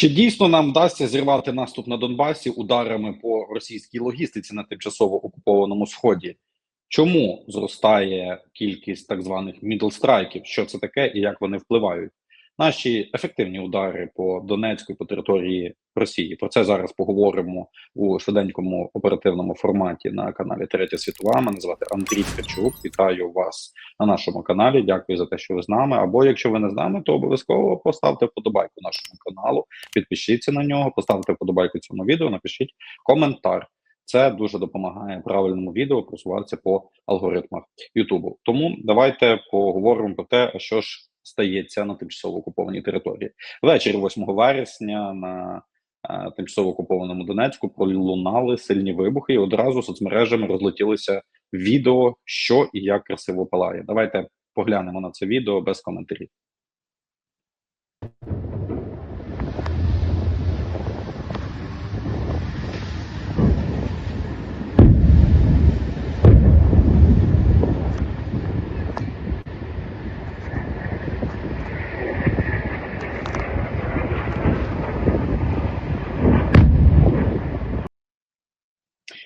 Чи дійсно нам вдасться зірвати наступ на Донбасі ударами по російській логістиці на тимчасово окупованому сході? Чому зростає кількість так званих мідлстрайків? Що це таке і як вони впливають? Наші ефективні удари по Донецьку і по території Росії. Про це зараз поговоримо у швиденькому оперативному форматі на каналі Третя Світова. Мене звати Андрій Ткачук. Вітаю вас на нашому каналі. Дякую за те, що ви з нами. Або якщо ви не з нами, то обов'язково поставте вподобайку нашому каналу, підпишіться на нього, поставте вподобайку цьому відео, напишіть коментар. Це дуже допомагає правильному відео просуватися по алгоритмах Ютубу. Тому давайте поговоримо про те, що ж стається на тимчасово окупованій території. Ввечері 8 вересня на е, тимчасово окупованому Донецьку пролунали сильні вибухи, і одразу соцмережами розлетілося відео, що і як красиво палає. Давайте поглянемо на це відео без коментарів.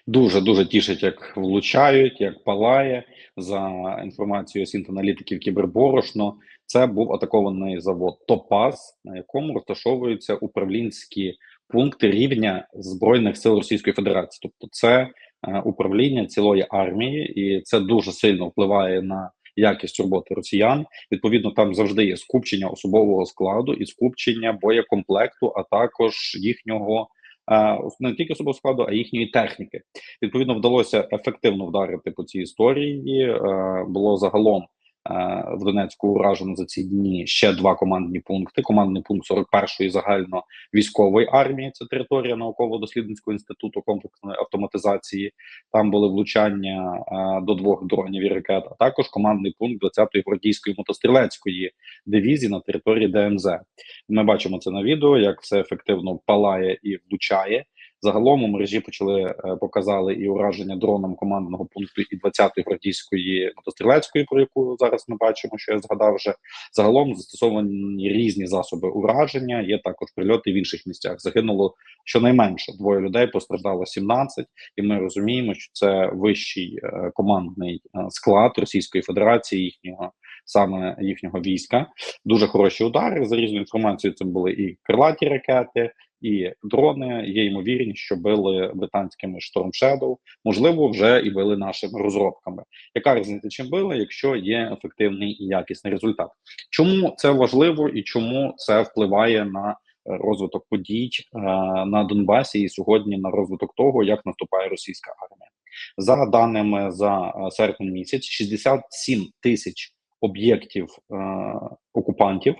Дуже дуже тішить, як влучають, як палає за інформацією сінт-аналітиків Кіберборошно. Це був атакований завод Топаз, на якому розташовуються управлінські пункти рівня збройних сил Російської Федерації. Тобто, це е, управління цілої армії, і це дуже сильно впливає на якість роботи росіян. Відповідно, там завжди є скупчення особового складу і скупчення боєкомплекту, а також їхнього не тільки особового складу, а їхньої техніки. Відповідно, вдалося ефективно вдарити по цій історії. Було загалом в Донецьку уражено за ці дні ще два командні пункти. Командний пункт 41-ї загально військової армії. Це територія науково-дослідницького інституту комплексної автоматизації. Там були влучання е, до двох дронів і ракет. А також командний пункт 20-ї гвардійської мотострілецької дивізії на території ДМЗ. Ми бачимо це на відео, як все ефективно палає і влучає. Загалом у мережі почали е, показали і ураження дроном командного пункту і 20-ї гвардійської мотострілецької, про яку зараз ми бачимо, що я згадав вже. Загалом застосовані різні засоби ураження. Є також прильоти в інших місцях. Загинуло щонайменше двоє людей, постраждало 17, і ми розуміємо, що це вищий е, командний е, склад Російської Федерації, їхнього саме їхнього війська. Дуже хороші удари за різною інформацією. Це були і крилаті ракети, і дрони. Є ймовірність, що били британськими Storm Shadow, можливо, вже і били нашими розробками. Яка різниця чим били, якщо є ефективний і якісний результат? Чому це важливо і чому це впливає на розвиток подій е, на Донбасі і сьогодні на розвиток того, як наступає російська армія? За даними за е, серпень місяць, 67 тисяч об'єктів е, окупантів.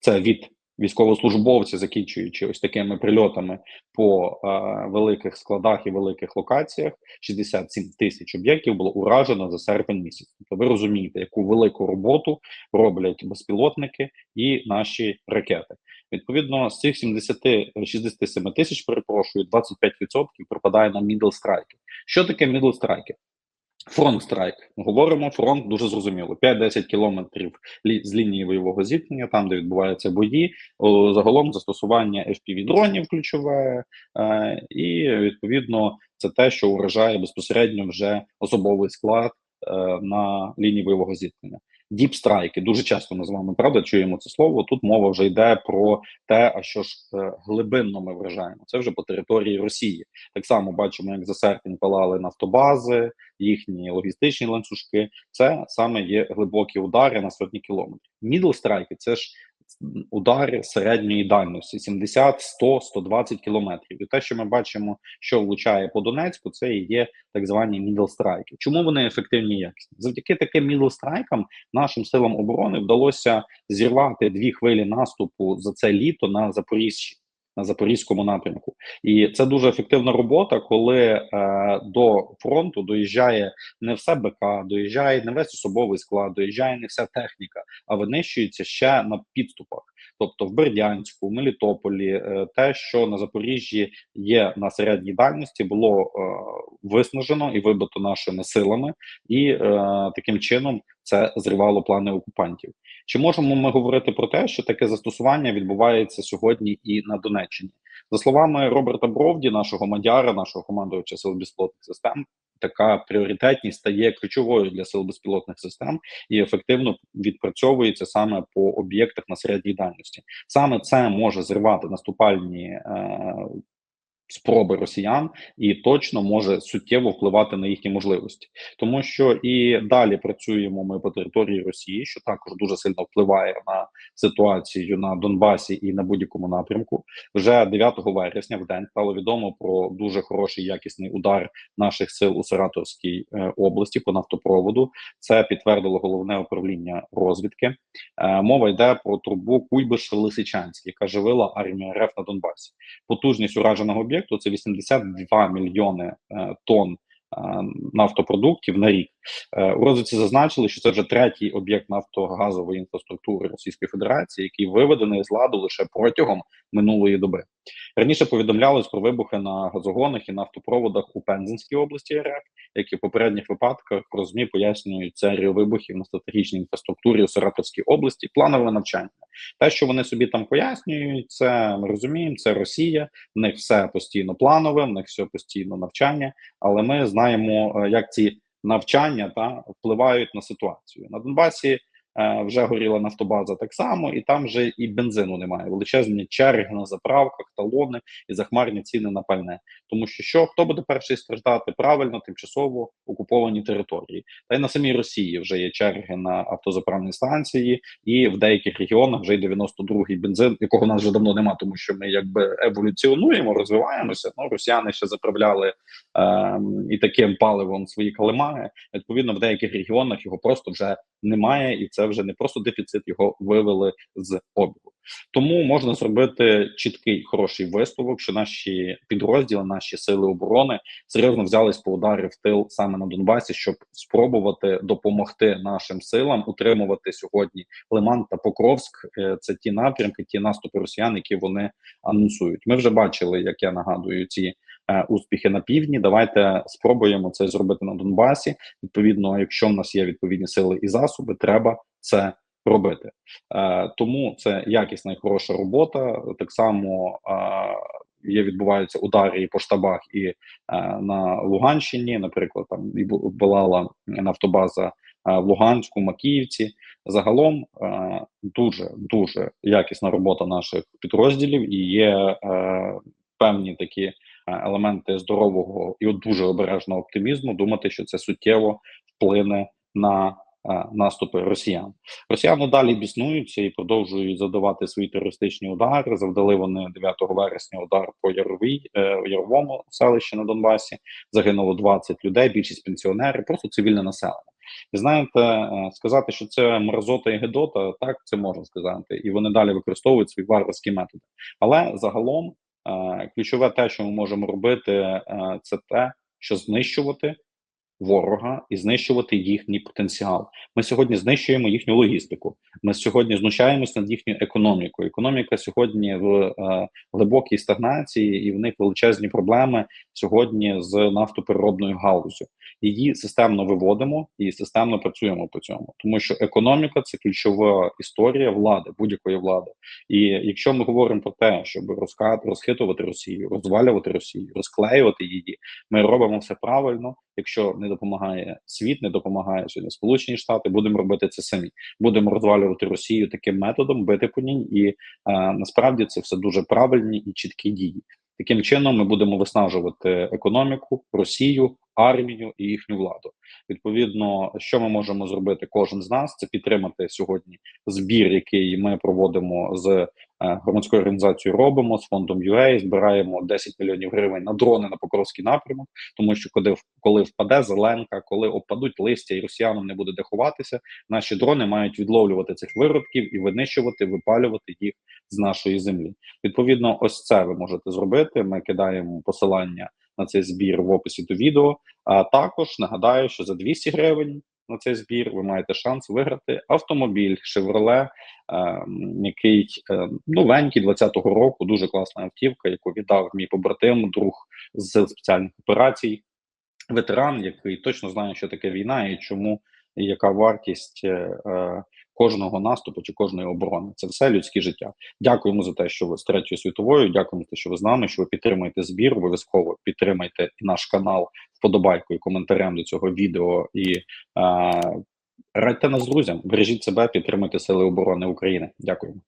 Це від військовослужбовців, закінчуючи ось такими прильотами по е, великих складах і великих локаціях. 67 тисяч об'єктів було уражено за серпень місяць. Тобто ви розумієте, яку велику роботу роблять безпілотники і наші ракети. Відповідно, з цих 70, 67 тисяч, перепрошую, 25% припадає на мідл страйки. Що таке мідл страйки? Фронт страйк. Говоримо, фронт дуже зрозуміло. 5-10 кілометрів з лінії бойового зіткнення, там, де відбуваються бої. Загалом застосування fpv дронів ключове, е, і відповідно це те, що уражає безпосередньо вже особовий склад е, на лінії бойового зіткнення. Діпстрайки дуже часто ми з вами правда чуємо це слово. Тут мова вже йде про те, а що ж е, глибинно ми вражаємо. Це вже по території Росії. Так само бачимо, як за серпень палали нафтобази, їхні логістичні ланцюжки. Це саме є глибокі удари на сотні кілометрів. Мідл страйки це ж удари середньої дальності 70, 100, 120 кілометрів. І те, що ми бачимо, що влучає по Донецьку, це і є так звані мідл страйки. Чому вони ефективні якісні? Завдяки таким мідл страйкам нашим силам оборони вдалося зірвати дві хвилі наступу за це літо на Запоріжжі. На запорізькому напрямку, і це дуже ефективна робота, коли е, до фронту доїжджає не все БК, доїжджає не весь особовий склад, доїжджає не вся техніка, а винищується ще на підступах. Тобто в Бердянську, в Мелітополі, е, те, що на Запоріжжі є на середній дальності, було е, виснажено і вибито нашими силами, і е, таким чином це зривало плани окупантів. Чи можемо ми говорити про те, що таке застосування відбувається сьогодні і на Донеччині? За словами Роберта Бровді, нашого мадяра, нашого командувача сил безпілотних систем, така пріоритетність стає ключовою для сил безпілотних систем і ефективно відпрацьовується саме по об'єктах на середній дальності. Саме це може зривати наступальні е, спроби росіян і точно може суттєво впливати на їхні можливості, тому що і далі працюємо ми по території Росії, що також дуже сильно впливає на ситуацію на Донбасі і на будь-якому напрямку. Вже 9 вересня в день стало відомо про дуже хороший якісний удар наших сил у Саратовській е, області по нафтопроводу. Це підтвердило головне управління розвідки. Е, мова йде про трубу Куйбиш-Лисичанськ, яка живила армію РФ на Донбасі. Потужність ураженого об'єкту це 82 мільйони е, тонн е, нафтопродуктів на рік. Е, у розвитці зазначили, що це вже третій об'єкт нафтогазової інфраструктури Російської Федерації, який виведений з ладу лише протягом минулої доби. Раніше повідомлялось про вибухи на газогонах і нафтопроводах у Пензенській області РФ, які в попередніх випадках про ЗМІ пояснюють серію вибухів на стратегічній інфраструктурі у Саратовській області, планове навчання. Те, що вони собі там пояснюють, це ми розуміємо, це Росія, в них все постійно планове, в них все постійно навчання, але ми знаємо, е, як ці навчання та впливають на ситуацію на Донбасі. Е, вже горіла нафтобаза так само, і там вже і бензину немає. Величезні черги на заправках, талони і захмарні ціни на пальне. Тому що що хто буде перший страждати правильно, тимчасово окуповані території, та й на самій Росії вже є черги на автозаправні станції, і в деяких регіонах вже й 92-й бензин, якого в нас вже давно нема, тому що ми якби еволюціонуємо, розвиваємося. Ну росіяни ще заправляли е, і таким паливом свої калимаги. Відповідно, в деяких регіонах його просто вже немає, і це вже не просто дефіцит, його вивели з обігу. Тому можна зробити чіткий хороший висновок, що наші підрозділи, наші сили оборони серйозно взялись по ударі в тил саме на Донбасі, щоб спробувати допомогти нашим силам утримувати сьогодні Лиман та Покровськ. Е, це ті напрямки, ті наступи росіян, які вони анонсують. Ми вже бачили, як я нагадую, ці е, успіхи на півдні. Давайте спробуємо це зробити на Донбасі. Відповідно, якщо в нас є відповідні сили і засоби, треба це робити. Е, Тому це якісна і хороша робота. Так само е, є відбуваються удари і по штабах, і е, на Луганщині, наприклад, там і була нафтобаза. Е, в Луганську, Макіївці загалом е, дуже дуже якісна робота наших підрозділів і є е, певні такі е, елементи здорового і дуже обережного оптимізму. Думати, що це суттєво вплине на наступи росіян. Росіяни далі біснуються і продовжують задавати свої терористичні удари. Завдали вони 9 вересня удар по Яровій, е, Яровому селищі на Донбасі. Загинуло 20 людей, більшість пенсіонери, просто цивільне населення. І знаєте, е, сказати, що це мразота і гедота, так це можна сказати, і вони далі використовують свої варварські методи. Але загалом ключове те, що ми можемо робити, це те, що знищувати ворога і знищувати їхній потенціал. Ми сьогодні знищуємо їхню логістику. Ми сьогодні знущаємося над їхньою економікою. Економіка сьогодні в е, глибокій стагнації, і в них величезні проблеми сьогодні з нафтопереробною галузю. Її системно виводимо і системно працюємо по цьому, тому що економіка це ключова історія влади, будь-якої влади. І якщо ми говоримо про те, щоб розкати, розхитувати Росію, розвалювати Росію, розклеювати її, ми робимо все правильно. Якщо не допомагає світ, не допомагає сьогодні Сполучені Штати, будемо робити це самі. Будемо розвалювати Росію таким методом, бити по ній, і а, насправді це все дуже правильні і чіткі дії. Таким чином ми будемо виснажувати економіку, Росію, армію і їхню владу. Відповідно, що ми можемо зробити, кожен з нас це підтримати сьогодні збір, який ми проводимо з Е, громадською організацією робимо з фондом UA, збираємо 10 мільйонів гривень на дрони на Покровський напрямок, тому що коли коли впаде зеленка, коли опадуть листя і росіянам не буде де ховатися, наші дрони мають відловлювати цих виродків і винищувати, випалювати їх з нашої землі. Відповідно, ось це ви можете зробити. Ми кидаємо посилання на цей збір в описі до відео. А також нагадаю, що за 200 гривень на цей збір, ви маєте шанс виграти автомобіль Chevrolet, е, який е, новенький 20-го року, дуже класна автівка, яку віддав мій побратим, друг з спеціальних операцій, ветеран, який точно знає, що таке війна і чому і яка вартість е, е, кожного наступу чи кожної оборони. Це все людське життя. Дякуємо за те, що ви з третьою світовою. Дякуємо за те, що ви з нами. Що ви підтримуєте збір. Обов'язково підтримайте і наш канал вподобайкою, коментарем до цього відео і е, радьте нас друзям. Бережіть себе, підтримуйте сили оборони України. Дякуємо.